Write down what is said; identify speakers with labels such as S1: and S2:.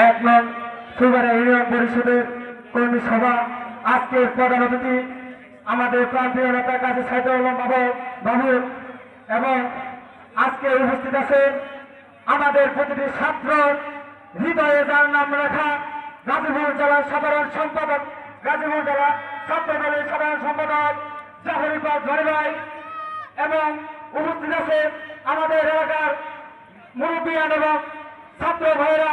S1: এক নং সুবারা ইউনিয়ন পরিষদের কর্মী সভা। আজকের প্রধান অতিথি আমাদের প্রান্তীয় নেতা কাজী সাইদুল আলম বাবু বাবু, এবং আজকে উপস্থিত আছেন আমাদের প্রতিটি ছাত্র হৃদয়ে যার নাম রাখা গাজীপুর জেলার সাধারণ সম্পাদক, গাজীপুর জেলা ছাত্র সাধারণ সম্পাদক ধরে ভাই, এবং উপস্থিত আছে আমাদের এলাকার মুরব্বিয়ান এবং ছাত্র ভাইয়েরা।